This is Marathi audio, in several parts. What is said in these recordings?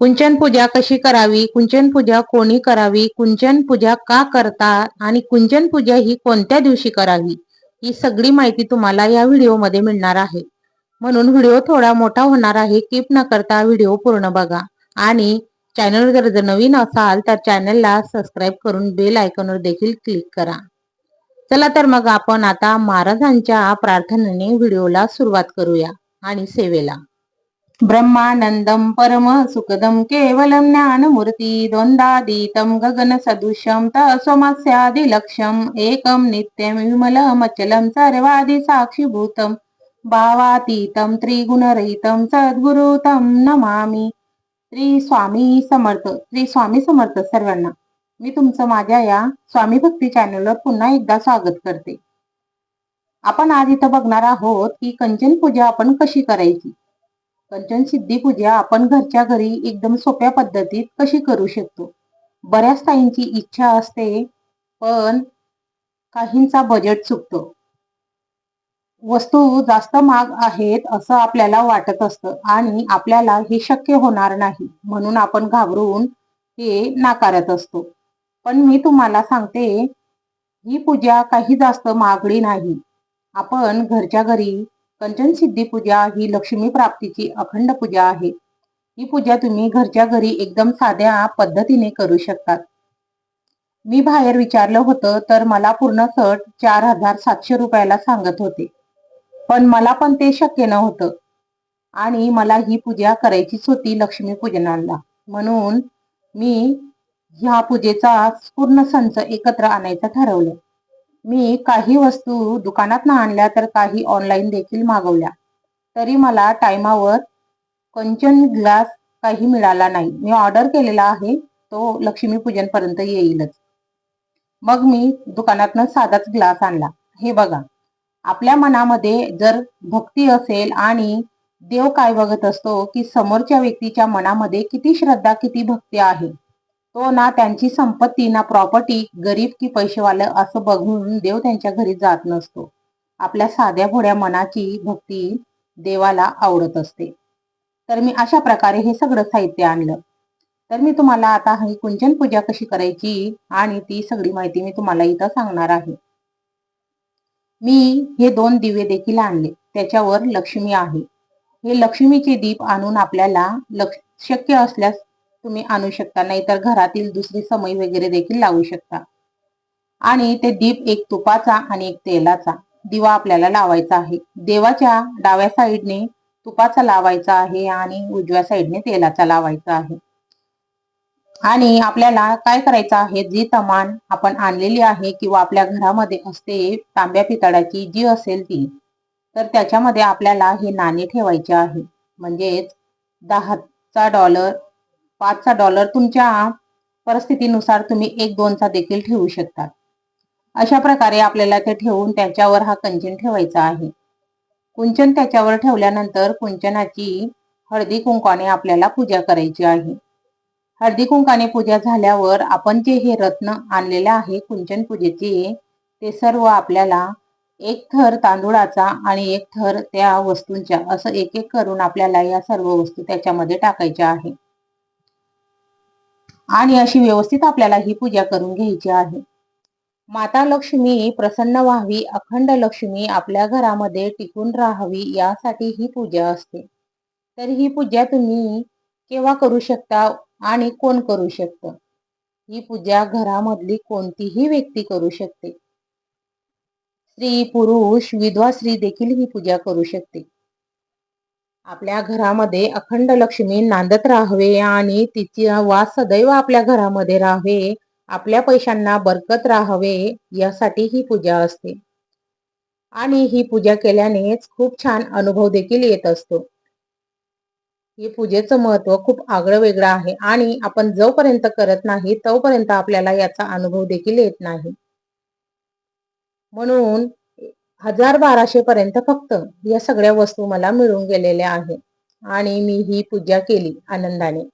कुंचन पूजा कशी करावी? कुंचन पूजा कोणी करावी? कुंचन पूजा का करतात आणि कुंचन पूजा ही कोणत्या दिवशी करावी? ही सगळी माहिती तुम्हाला या व्हिडिओमध्ये मिळणार आहे. म्हणून व्हिडिओ थोडा मोठा होणार आहे. किप न करता व्हिडिओ पूर्ण बघा. आणि चॅनल जर जर नवीन असाल तर चॅनलला सबस्क्राईब करून बेल आयकॉनवर देखील क्लिक करा. चला तर मग आपण आता महाराजांच्या प्रार्थनेने व्हिडिओला सुरुवात करूया आणि सेवेला. ब्रह्मानन्दं परम सुखदं केवलं ज्ञानमूर्ती द्वंदादीतम गगन तस्वमस्यादिलक्ष्यम् एकं नित्यं विमलमचलं सर्वादिसाक्षिभूतं भावातीतं साक्षीभूतम भावातीतम त्रिगुणरहितम सद्गुरुतम नमामी। श्री स्वामी समर्थ श्री स्वामी समर्थ सर्वांना मी तुमचं माझ्या या स्वामी भक्ती चॅनलवर पुन्हा एकदा स्वागत करते. आपण आज इथं बघणार आहोत की कंचन पूजा आपण कशी करायची? कंचन सिद्धी पूजा आपण घरच्या घरी एकदम सोप्या पद्धतीत कशी करू शकतो? बऱ्याच ताईंची इच्छा असते पण काहींचा बजेट चुकतो. वस्तू जास्त महाग आहेत असं आपल्याला वाटत असतं आणि आपल्याला हे शक्य होणार नाही म्हणून आपण घाबरून हे नाकारत असतो. पण मी तुम्हाला सांगते ही पूजा काही जास्त महागडी नाही. आपण घरच्या घरी कंचन सिद्धी पूजा ही लक्ष्मी प्राप्तीची अखंड पूजा आहे. ही पूजा तुम्ही घरच्या घरी एकदम साध्या पद्धतीने करू शकतात. मी बाहेर विचारलं होतं तर मला पूर्ण सट चार हजार सातशे रुपयाला सांगत होते. पण मला पण ते शक्य नव्हतं. आणि मला ही पूजा करायचीच होती लक्ष्मी पूजनाला. म्हणून मी ह्या पूजेचा पूर्ण संच एकत्र आणायचं ठरवलं. मी काही वस्तू दुकानात ना आणल्या तर काही ऑनलाईन देखील मागवल्या. तरी मला टायमावर कंचन ग्लास काही मिळाला नाही. मी ऑर्डर केलेला आहे तो लक्ष्मी येईलच. मग मी दुकानातनं साधाच ग्लास आणला. हे बघा आपल्या मनामध्ये जर भक्ती असेल आणि देव काय बघत असतो की समोरच्या व्यक्तीच्या मनामध्ये किती श्रद्धा किती भक्ती आहे तो ना त्यांची संपत्ती ना प्रॉपर्टी गरीब की पैसेवालं असं बघून देव त्यांच्या घरी जात नसतो. आपल्या साध्या भोड्या मनाची भक्ती देवाला आवडत असते. तर मी अशा प्रकारे हे सगळं साहित्य आणलं. तर मी तुम्हाला आता ही कुंचन पूजा कशी करायची आणि ती सगळी माहिती मी तुम्हाला इथं सांगणार आहे. मी हे दोन दिवे देखील आणले. त्याच्यावर लक्ष्मी आहे. हे लक्ष्मीचे दीप आणून आपल्याला लक्ष शक्य असल्यास तुम्ही आणू शकता नाहीतर घरातील दुसरी समई वगैरे देखील लावू शकता. आणि ते दीप एक तुपाचा आणि एक तेलाचा दिवा आपल्याला लावायचा आहे. देवाच्या डाव्या साईडने तुपाचा लावायचा आहे आणि उजव्या साईडने तेलाचा लावायचा आहे. आणि आपल्याला काय करायचं आहे? जी तमान आपण आणलेली आहे किंवा आपल्या घरामध्ये असते तांब्या पितळाची जी असेल ती तर त्याच्यामध्ये आपल्याला हे नाणे ठेवायचे आहे. म्हणजेच दहाचा डॉलर पाचचा डॉलर तुमच्या परिस्थितीनुसार तुम्ही एक दोनचा देखील ठेवू शकता. अशा प्रकारे आपल्याला ते ठेवून त्याच्यावर हा कंचन ठेवायचा आहे. कुंचन त्याच्यावर ठेवल्यानंतर कुंचनाची हळदी कुंकाने आपल्याला पूजा करायची आहे. हळदी कुंकाने पूजा झाल्यावर आपण जे हे रत्न आणलेले आहे कुंचन पूजेचे ते सर्व आपल्याला एक थर तांदूळाचा आणि एक थर त्या वस्तूंच्या असं एक एक करून आपल्याला या सर्व वस्तू त्याच्यामध्ये टाकायच्या आहे. आणि अशी व्यवस्थित आपल्याला ही पूजा करून घ्यायची आहे. माता लक्ष्मी प्रसन्न व्हावी अखंड लक्ष्मी आपल्या घरामध्ये टिकून राहावी यासाठी ही पूजा असते. तर ही पूजा तुम्ही केव्हा करू शकता आणि कोण करू शकतं? ही पूजा घरामधली कोणतीही व्यक्ती करू शकते. स्त्री पुरुष विधवा स्त्री देखील ही पूजा करू शकते. आपल्या घरामध्ये अखंड लक्ष्मी नांदत राहावे आणि तिची वास सदैव आपल्या घरामध्ये राहावे आपल्या पैशांना बरकत राहावे यासाठी ही पूजा असते. आणि ही पूजा केल्यानेच खूप छान अनुभव देखील येत असतो. ही पूजेचं महत्त्व खूप आगळं वेगळं आहे आणि आपण जोपर्यंत करत नाही तोपर्यंत आपल्याला याचा अनुभव देखील येत नाही. म्हणून हजार बाराशे पर्यंत फक्त या सगळ्या वस्तू मला मिळून गेलेल्या आहेत. आणि मी ही पूजा केली आनंदाने.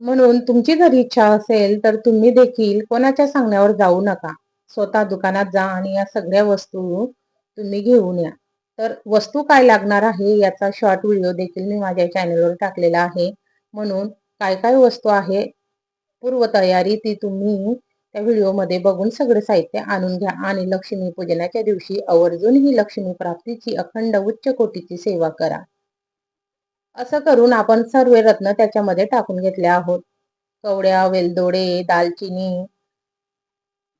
म्हणून तुमची जर इच्छा असेल तर तुम्ही देखील कोणाच्या सांगण्यावर जाऊ नका. स्वतः दुकानात जा आणि या सगळ्या वस्तू तुम्ही घेऊन या. तर वस्तू काय लागणार आहे याचा शॉर्ट व्हिडिओ देखील मी माझ्या चॅनलवर टाकलेला आहे. म्हणून काय काय वस्तू आहे पूर्वतयारी ती तुम्ही त्या व्हिडिओमध्ये बघून सगळं साहित्य आणून घ्या. आणि लक्ष्मी पूजनाच्या दिवशी आवर्जून ही लक्ष्मी प्राप्तीची अखंड उच्च कोटीची सेवा करा. असं करून आपण सर्व रत्न त्याच्यामध्ये टाकून घेतले आहोत. कवड्या वेलदोडे दालचिनी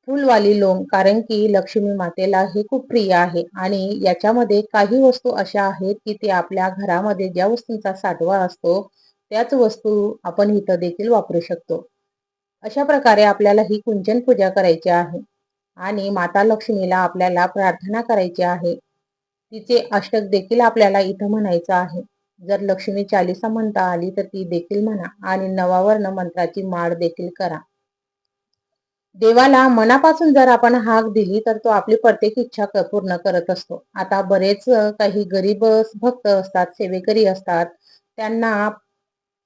फुलवाली लोंग कारण की लक्ष्मी मातेला हे खूप प्रिय आहे. आणि याच्यामध्ये काही वस्तू अशा आहेत की ते आपल्या घरामध्ये ज्या वस्तूंचा साठवा असतो त्याच वस्तू आपण इथं देखील वापरू शकतो. अशा प्रकारे आपल्याला ही कुंचन पूजा करायची आहे. आणि माता लक्ष्मीला आपल्याला प्रार्थना करायची आहे. तिचे अष्टक देखील आपल्याला इथं म्हणायचं आहे. जर लक्ष्मी चालिसा म्हणता आली तर ती देखील म्हणा आणि नवावर्ण मंत्राची माळ देखील करा. देवाला मनापासून जर आपण हाक दिली तर तो आपली प्रत्येक इच्छा पूर्ण करत असतो. आता बरेच काही गरीब भक्त असतात सेवेकरी असतात. त्यांना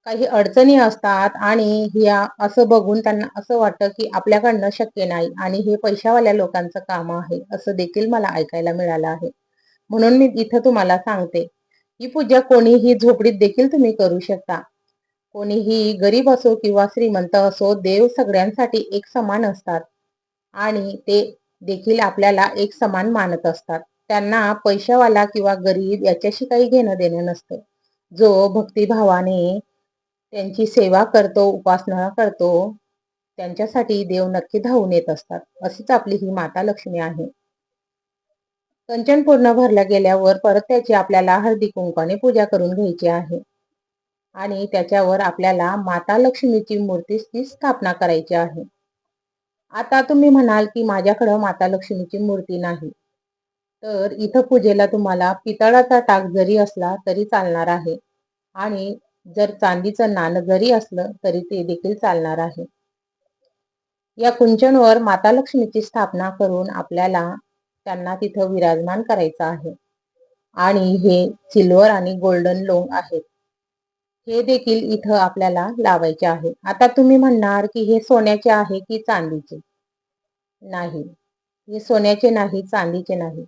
काही अडचणी असतात आणि ह्या असं बघून त्यांना असं वाटतं की आपल्याकडनं शक्य नाही आणि हे पैशावाल्या लोकांचं काम आहे असं देखील मला ऐकायला मिळालं आहे. म्हणून मी इथं तुम्हाला सांगते ही पूजा कोणीही झोपडीत देखील तुम्ही करू शकता. कोणीही गरीब असो किंवा श्रीमंत असो देव सगळ्यांसाठी एक समान असतात आणि ते देखील आपल्याला एक समान मानत असतात. त्यांना पैशावाला किंवा गरीब याच्याशी काही घेणं देणं नसतं. जो भक्तिभावाने त्यांची सेवा करतो उपासना करतो त्यांच्यासाठी देव नक्की धावून येत असतात. अशीच आपली ही माता लक्ष्मी आहे. कंचन पूर्ण भरल्या गेल्यावर परत त्याची आपल्याला हळदी कुंकाने पूजा करून घ्यायची आहे. आणि त्याच्यावर आपल्याला माता लक्ष्मीची मूर्तीची स्थापना करायची आहे. आता तुम्ही म्हणाल की माझ्याकडं माता लक्ष्मीची मूर्ती नाही. तर इथं पूजेला तुम्हाला पितळाचा टाक जरी असला तरी चालणार आहे. आणि जर चांदीचं नाणं जरी असलं तरी ते देखील चालणार आहे. या कुंचनवर माता लक्ष्मीची स्थापना करून आपल्याला त्यांना तिथं विराजमान करायचं आहे. आणि हे सिल्वर आणि गोल्डन लोंग आहेत. हे देखील इथं आपल्याला लावायचे आहे. आता तुम्ही म्हणणार की हे सोन्याचे आहे की चांदीचे? नाही. हे सोन्याचे नाही चांदीचे नाही.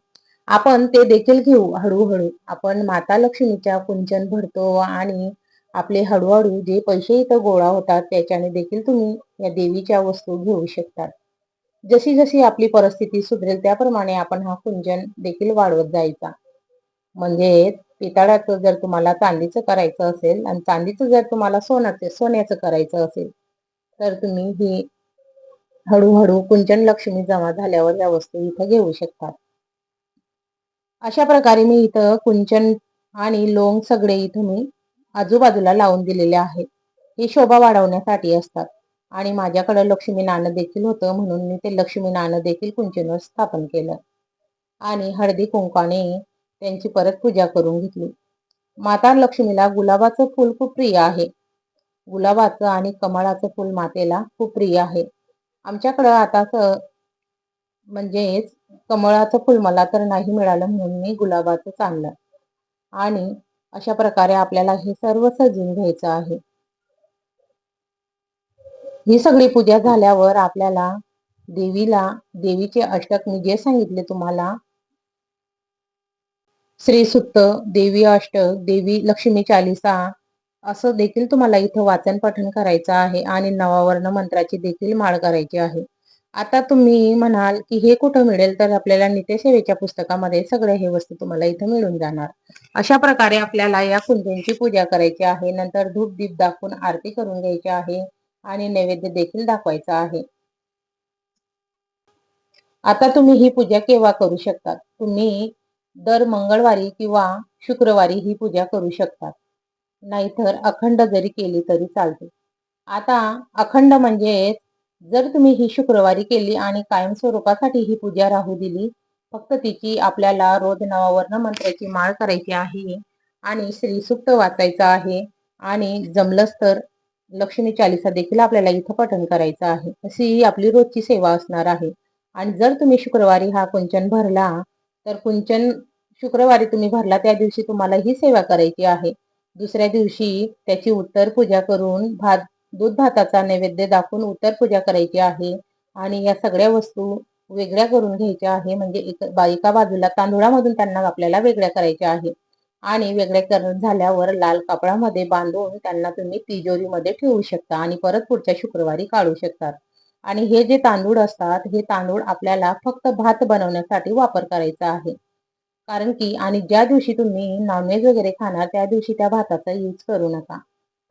आपण ते देखील घेऊ हळूहळू. आपण माता लक्ष्मीच्या कुंचन भरतो आणि आपले हळूहळू जे पैसे इथं गोळा होतात त्याच्याने देखील तुम्ही या देवीच्या वस्तू घेऊ शकतात. जशी जशी आपली परिस्थिती सुधरेल त्याप्रमाणे आपण हा कुंजन देखील वाढवत जायचा. म्हणजे पितळाचं जर तुम्हाला चांदीचं करायचं असेल आणि चांदीचं जर तुम्हाला सोन्याचं सोन्याचं करायचं असेल तर तुम्ही ही हळूहळू कुंचन लक्ष्मी जमा झाल्यावर या वस्तू इथं घेऊ शकतात. अशा प्रकारे मी इथं कुंचन आणि लोंग सगळे इथं मी आजूबाजूला लावून दिलेले आहेत. हे शोभा वाढवण्यासाठी असतात. आणि माझ्याकडे लक्ष्मी नाणं देखील होतं म्हणून मी ते लक्ष्मी नाणं देखील कुंचनवर स्थापन केलं. आणि हळदी कुंकाने त्यांची परत पूजा करून घेतली. माता लक्ष्मीला गुलाबाचं फूल खूप प्रिय आहे. गुलाबाचं आणि कमळाचं फूल मातेला खूप प्रिय आहे. आमच्याकडं आता म्हणजेच कमळाचं फुल मला तर नाही मिळालं म्हणून मी गुलाबाचं आणलं आणि अशा प्रकारे आपल्याला हे सर्व सजून घ्यायचं आहे. ही सगळी पूजा झाल्यावर आपल्याला देवीला देवीचे अष्टक मी जे सांगितले तुम्हाला श्री सुत्त देवी अष्टक देवी लक्ष्मी चालिसा असं देखील तुम्हाला इथं वाचन पठण करायचं आहे आणि नवावर्ण मंत्राची देखील माळ करायची आहे. आता तुम्ही म्हणाल की हे कुठं मिळेल तर आपल्याला नित्यसेवेच्या पुस्तकामध्ये सगळे हे वस्तू तुम्हाला इथं मिळून जाणार. अशा प्रकारे आपल्याला या कुंजांची पूजा करायची आहे. नंतर धूप दीप दाखवून आरती करून घ्यायची आहे आणि नैवेद्य देखील दाखवायचा आहे. आता तुम्ही ही पूजा केव्हा करू शकता तुम्ही दर मंगळवारी किंवा शुक्रवारी ही पूजा करू शकतात. नाहीतर अखंड जरी केली तरी चालते. आता अखंड म्हणजे जर तुम्ही ही शुक्रवारी केली आणि कायमस्वरूपासाठी ही पूजा राहू दिली फक्त तिची आपल्याला रोज नवावर्ण मंत्राची माळ करायची आहे आणि श्री सुप्त वाचायचं आहे आणि जमलंच तर लक्ष्मी चालिसा देखील आपल्याला इथं पठण करायचं आहे. अशी ही आपली रोजची सेवा असणार आहे. आणि जर तुम्ही शुक्रवारी हा कुंचन भरला तर कुंचन शुक्रवारी तुम्ही भरला त्या दिवशी तुम्हाला ही सेवा करायची आहे. दुसऱ्या दिवशी त्याची उत्तर पूजा करून भात दूध भाताचा नैवेद्य दाखवून उत्तर पूजा करायची आहे. आणि या सगळ्या वस्तू वेगळ्या करून घ्यायच्या आहे. म्हणजे एक एका बाजूला तांदुळामधून त्यांना आपल्याला वेगळ्या करायच्या आहे. आणि वेगळ्या करून झाल्यावर लाल कापडामध्ये बांधून त्यांना तुम्ही तिजोरीमध्ये ठेवू शकता आणि परत पुढच्या शुक्रवारी काढू शकतात आणि हे जे तांदूळ असतात हे तांदूळ आपल्याला फक्त भात बनवण्यासाठी वापर करायचा आहे. कारण की आणि ज्या दिवशी तुम्ही नॉनव्हेज वगैरे खाणार त्या दिवशी त्या भाताचा यूज करू नका.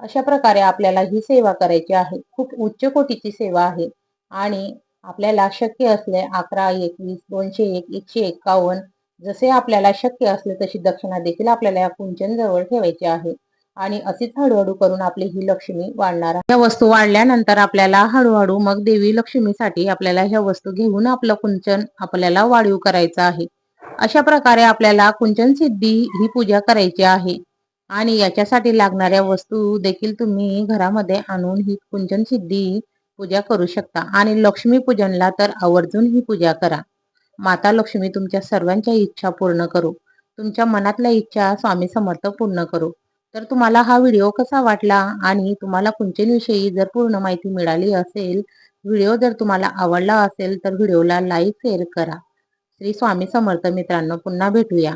अशा प्रकारे आपल्याला ही सेवा करायची आहे. खूप उच्च कोटीची सेवा आहे. आणि आपल्याला शक्य असले अकरा एकवीस दोनशे एक एकशे एक्कावन्न जसे आपल्याला शक्य असले तशी दक्षिणा देखील आपल्याला या कुंचन जवळ ठेवायची आहे. आणि असेच हळूहळू करून आपली ही लक्ष्मी वाढणार आहे. या वस्तू वाढल्यानंतर आपल्याला हळूहळू मग देवी लक्ष्मीसाठी आपल्याला ह्या वस्तू घेऊन आपलं कुंचन आपल्याला वाढीव करायचं आहे. अशा प्रकारे आपल्याला कुंचन सिद्धी ही पूजा करायची आहे. आणि याच्यासाठी लागणाऱ्या वस्तू देखील तुम्ही घरामध्ये आणून ही कुंचन सिद्धी पूजा करू शकता. आणि लक्ष्मी पूजनला तर आवर्जून ही पूजा करा. माता लक्ष्मी तुमच्या सर्वांच्या इच्छा पूर्ण करू. तुमच्या मनातल्या इच्छा स्वामी समर्थ पूर्ण करू. तर तुम्हाला हा व्हिडिओ कसा वाटला आणि तुम्हाला कुंचनविषयी जर पूर्ण माहिती मिळाली असेल व्हिडिओ जर तुम्हाला आवडला असेल तर व्हिडिओला लाईक शेअर करा. श्री स्वामी समर्थ मित्रांनो पुन्हा भेटूया.